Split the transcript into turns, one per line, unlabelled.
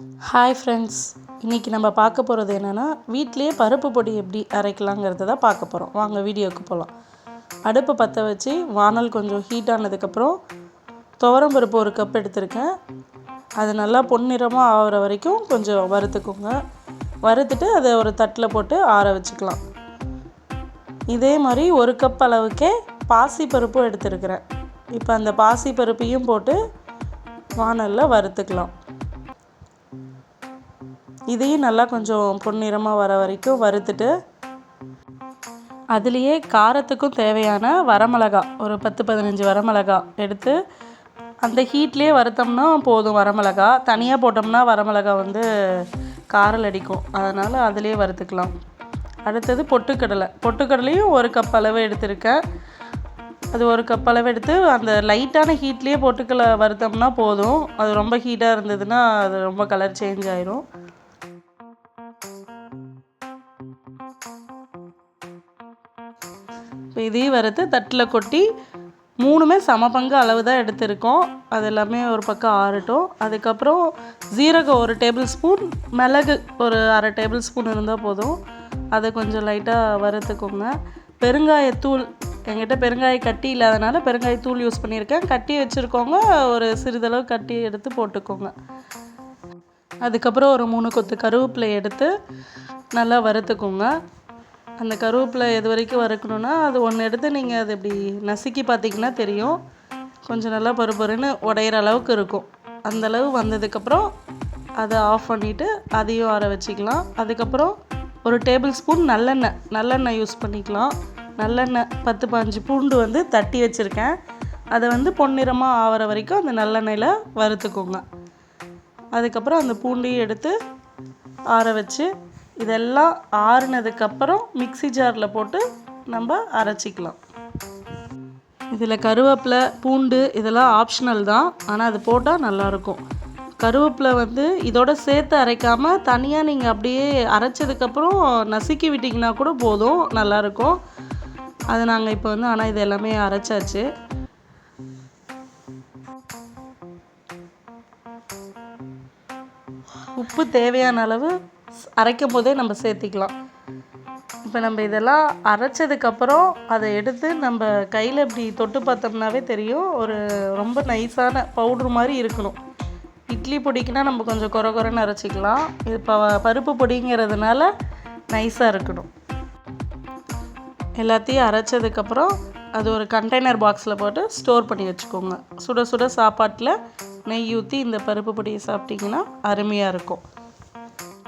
Hi friends இன்றைக்கி நம்ம பார்க்க போகிறது என்னென்னா வீட்டிலேயே பருப்பு பொடி எப்படி அரைக்கலாங்கிறத தான் பார்க்க போகிறோம் வாங்க வீடியோவுக்கு போகலாம் அடுப்பை பற்ற வச்சு வானல் கொஞ்சம் ஹீட் ஆனதுக்கப்புறம் துவரம் பருப்பு ஒரு கப் எடுத்திருக்கேன். அது நல்லா பொன்னிறமாக ஆகிற வரைக்கும் கொஞ்சம் வறுத்துக்கோங்க. வறுத்துட்டு அதை ஒரு தட்டில் போட்டு ஆற வச்சுக்கலாம். இதே மாதிரி ஒரு கப் அளவுக்கே பாசி பருப்பும் எடுத்துருக்கிறேன். இப்போ அந்த பாசி பருப்பையும் போட்டு வானலில் வறுத்துக்கலாம். இதையும் நல்லா கொஞ்சம் பொன்னிறமாக வர வரைக்கும் வறுத்துட்டு அதுலேயே காரத்துக்கும் தேவையான வரமிளகா ஒரு பத்து பதினஞ்சு வரமிளகா எடுத்து அந்த ஹீட்லேயே வறுத்தோம்னா போதும் வரமிளகா. தனியாக போட்டோம்னா வரமிளகா வந்து காரல் அடிக்கும். அதனால் அதிலே வறுத்துக்கலாம். அடுத்தது பொட்டுக்கடலை. பொட்டுக்கடலையும் ஒரு கப் அளவு எடுத்திருக்கேன். அது ஒரு கப் அளவு எடுத்து அந்த லைட்டான ஹீட்லேயே பொட்டுக்கடலை வறுத்தோம்னா போதும். அது ரொம்ப ஹீட்டாக இருந்ததுன்னா அது ரொம்ப கலர் சேஞ்ச் ஆயிரும். இதையும் வறுத்து தட்டில் கொட்டி மூணுமே சம பங்கு அளவு தான் எடுத்திருக்கோம். அது எல்லாமே ஒரு பக்கம் ஆறட்டும். அதுக்கப்புறம் ஜீரகம் ஒரு டேபிள் ஸ்பூன் மிளகு ஒரு அரை டேபிள் ஸ்பூன் இருந்தால் போதும். அதை கொஞ்சம் லைட்டாக வறுத்துக்கோங்க. பெருங்காயத்தூள் என்கிட்ட பெருங்காய கட்டி இல்லாதனால பெருங்காயத்தூள் யூஸ் பண்ணியிருக்கேன். கட்டி வச்சுருக்கோங்க ஒரு சிறிதளவு கட்டி எடுத்து போட்டுக்கோங்க. அதுக்கப்புறம் ஒரு மூணு கொத்து கருவேப்பிலை எடுத்து நல்லா வறுத்துக்கோங்க. அந்த கருவேப்பிலை எது வரைக்கும் வறுக்கணுன்னா அது ஒன்று எடுத்து நீங்கள் அது இப்படி நசுக்கி பார்த்தீங்கன்னா தெரியும். கொஞ்சம் நல்லா பருப்பருன்னு உடையிற அளவுக்கு இருக்கும். அந்தளவு வந்ததுக்கப்புறம் அதை ஆஃப் பண்ணிவிட்டு அதையும் ஆற வச்சுக்கலாம். அதுக்கப்புறம் ஒரு டேபிள் ஸ்பூன் நல்லெண்ணெய் நல்லெண்ணெய் யூஸ் பண்ணிக்கலாம். நல்லெண்ணெய் பத்து பாஞ்சு பூண்டு வந்து தட்டி வச்சுருக்கேன். அதை வந்து பொன்னிறமாக ஆகிற வரைக்கும் அந்த நல்லெண்ணெயில் வறுத்துக்கோங்க. அதுக்கப்புறம் அந்த பூண்டையும் எடுத்து ஆற வச்சு இதெல்லாம் ஆறுனதுக்கப்புறம் மிக்சி ஜாரில் போட்டு நம்ம அரைச்சிக்கலாம். இதில் கருவேப்பிலை பூண்டு இதெல்லாம் ஆப்ஷனல் தான். ஆனால் அது போட்டால் நல்லாயிருக்கும். கருவேப்பிலை வந்து இதோட சேர்த்து அரைக்காமல் தனியாக நீங்கள் அப்படியே அரைச்சதுக்கப்புறம் நசுக்கி விட்டிங்கன்னா கூட போதும் நல்லாயிருக்கும். அது நாங்கள் இப்போ வந்து ஆனால் இது எல்லாமே அரைச்சாச்சு. உப்பு தேவையான அளவு அரைக்கும் போதே நம்ம சேர்த்திக்கலாம். இப்போ நம்ம இதெல்லாம் அரைச்சதுக்கப்புறம் அதை எடுத்து நம்ம கையில் இப்படி தொட்டு பார்த்தோம்னாவே தெரியும். ஒரு ரொம்ப நைஸான பவுட்ரு மாதிரி இருக்கணும். இட்லி பொடிக்குனா நம்ம கொஞ்சம் குறை குறைன்னு அரைச்சிக்கலாம். இது இப்போ பருப்பு பொடிங்கிறதுனால நைஸாக இருக்கணும். எல்லாத்தையும் அரைச்சதுக்கப்புறம் அது ஒரு கண்டெய்னர் பாக்ஸில் போட்டு ஸ்டோர் பண்ணி வச்சுக்கோங்க. சுட சுட சாப்பாட்டில் நெய் ஊற்றி இந்த பருப்பு பொடியை சாப்பிட்டிங்கன்னா அருமையாக இருக்கும்.